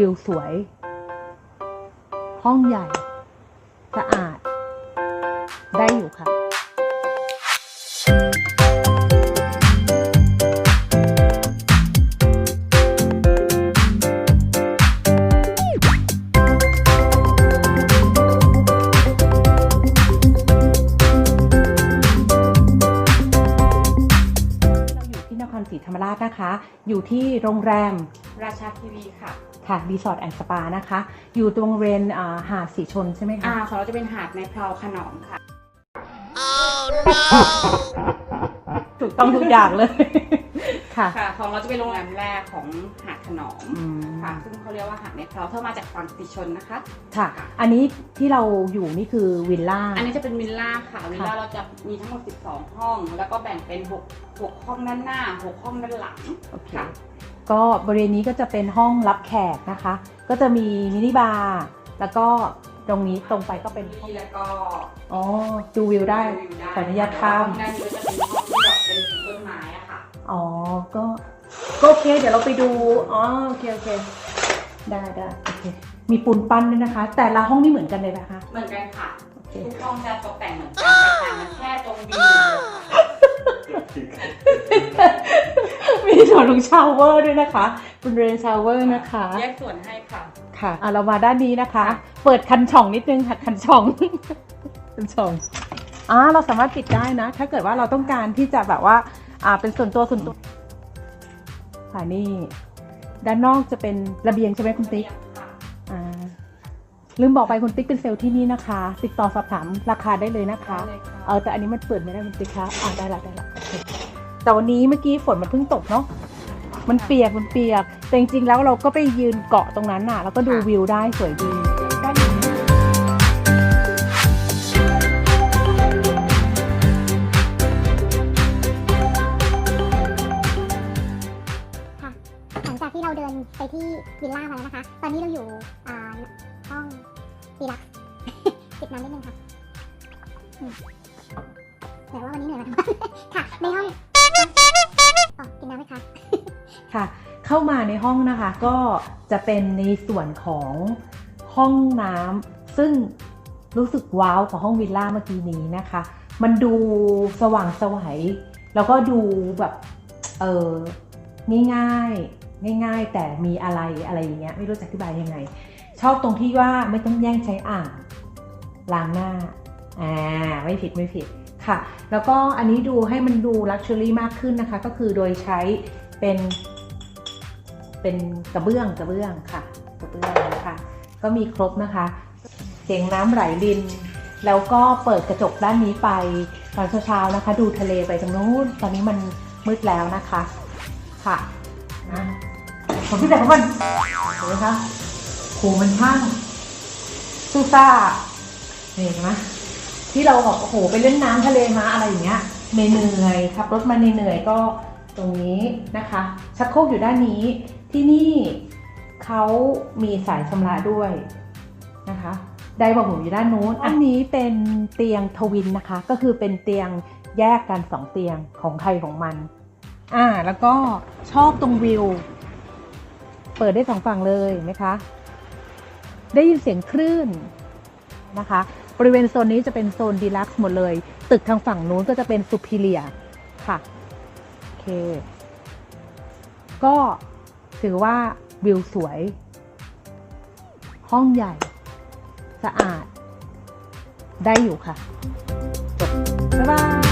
วิวสวย ห้องใหญ่ สะอาด ได้อยู่ค่ะเราอยู่ที่นครศรีธรรมราชนะคะ อยู่ที่โรงแรม ราชาทีวีค่ะ ค่ะรีสอร์ทแอนด์สปานะคะ อยู่ตรงเรนอ่าหาดสีชนใช่ไหมอ่าคะของเราจะเป็นหาดในเพลาขนอมค่ะ ถูกต้องทุกอย่างเลย ค่ะ ค่ะ ของเราจะเป็นโรงแรมแรกของหาดขนอมอืมค่ะ ซึ่งเขาเรียกว่าหาดในเพลาเธอมาจากฝั่งติชนนะคะ ค่ะ อันนี้ที่เราอยู่นี่คือวิลล่า อันนี้จะเป็นวิลล่าค่ะวิลล่าเราจะมีทั้งหมด 12 ห้อง แล้วก็แบ่งเป็น 6 6 ห้องด้านหน้า 6 ห้องด้านหลังโอเค ค่ะ ก็บริเวณนี้ก็จะเป็นห้องรับแขกนะคะ ก็จะมีมินิบาร์แล้วก็ตรงนี้ตรงไปก็เป็นห้องที่แล้วก็อ๋อดูวิวได้วิวขออนุญาตข้ามห้องด้านนี้ก็จะเป็นห้องที่แบบเป็นต้นไม้อะค่ะอ๋อก็ก็โอเค เดี๋ยวเราไปดูอ๋อโอเคโอเคได้ได้โอเคมีปูนปั้นด้วยนะคะ แต่ละห้องนี่เหมือนกันเลยนะคะ เหมือนกันค่ะโอเคทุกห้องจะตกแต่งเหมือนกันแต่ต่างกันแค่ตรงวิวอย่างเดียวค่ะ มีส่ วนของชาวเวอร์ด้วยนะคะเป็นเรนชาวเวอร์นะคะ แยกส่วนให้ค่ะค่ะอะเรามาด้านนี้นะคะ เปิดคันช่องนิดนึงค่ะคันช่องคันช่องอ่าเราสามารถปิดได้นะ ถ้าเกิดว่าเราต้องการที่จะแบบว่าอ่าเป็นส่วนตัวส่วนตัวค่ะนี่ ด้านนอกจะเป็นระเบียงใช่ไหมคุณติ๊กค่ะอ่าลืมบอกไปคุณติ๊กเป็นเซลล์ที่นี่นะคะ ติดต่อสอบถามราคาได้เลยนะคะได้เลยค่ะเออแต่อันนี้มันเปิดไม่ได้คุณติ๊กคะอ่าได้ละได้ละโอเคแต่วันนี้เมื่อกี้ฝนมันเพิ่งตกเนาะ มันเปียกมันเปียก แต่จริงๆแล้วเราก็ไปยืนเกาะตรงนั้นน่ะ แล้วก็ดูวิวได้สวยดีได้อยู่ค่ะหลังจากที่เราเดินไปที่วิลล่ามาแล้วนะคะ ตอนนี้เราอยู่อ่าห้องดีลักซ์ติดน้ำนิดนึงค่ะอืมเหมือนว่าวันนี้เหนื่อยมาทั้งวันค่ะ ในห้อง ค่ะ เข้ามาในห้องนะคะก็จะเป็นในส่วนของห้องน้ำซึ่งรู้สึกว้าวกว่าห้องวิลล่าเมื่อกี้นี้นะคะ มันดูสว่างสวัยแล้วก็ดูแบบเออง่ายๆง่ายๆ แต่มีอะไรอะไรอย่างเงี้ยไม่รู้จะอธิบายยังไง ชอบตรงที่ว่าไม่ต้องแย่งใช้อ่างล้างหน้าอ่าไม่ผิดไม่ผิดค่ะ แล้วก็อันนี้ดูให้มันดูลักชัวรี่มากขึ้นนะคะ ก็คือโดยใช้เป็น เป็นกระเบื้องกระเบื้องค่ะกระเบื้องนะคะก็มีครบนะคะเสียงน้ำไหลริน แล้วก็เปิดกระจกด้านนี้ไปตอนเช้าๆนะคะ ดูทะเลไปตรงนู้นตอนนี้มันมืดแล้วนะคะค่ะนะผมที่ไหนของมันเห็นไหมคะโหมันช่างซูซ่าเห็นไหมที่เราบอกโอ้โหไปเล่นน้ำทะเลมาอะไรอย่างเงี้ยเหนื่อยขับรถมาเหนื่อยก็ตรงนี้นะคะชักโครกอยู่ด้านนี้ ที่นี่เขามีสายชำระด้วยนะคะไดร์บอกหมูอยู่ด้านนู้นอันนี้เป็นเตียงทวินนะคะ ก็คือเป็นเตียงแยกกันสองเตียงของใครของมัน อ่า แล้วก็ชอบตรงวิว เปิดได้สองฝั่งเลยเห็นไหมคะ ได้ยินเสียงคลื่นนะคะ บริเวณโซนนี้จะเป็นโซนดีลักซ์หมดเลย ตึกทางฝั่งนู้นก็จะเป็นซูพิเลียค่ะ โอเค ก็ ถือว่าวิวสวย ห้องใหญ่ สะอาด ได้อยู่ค่ะ จบ บ๊ายบาย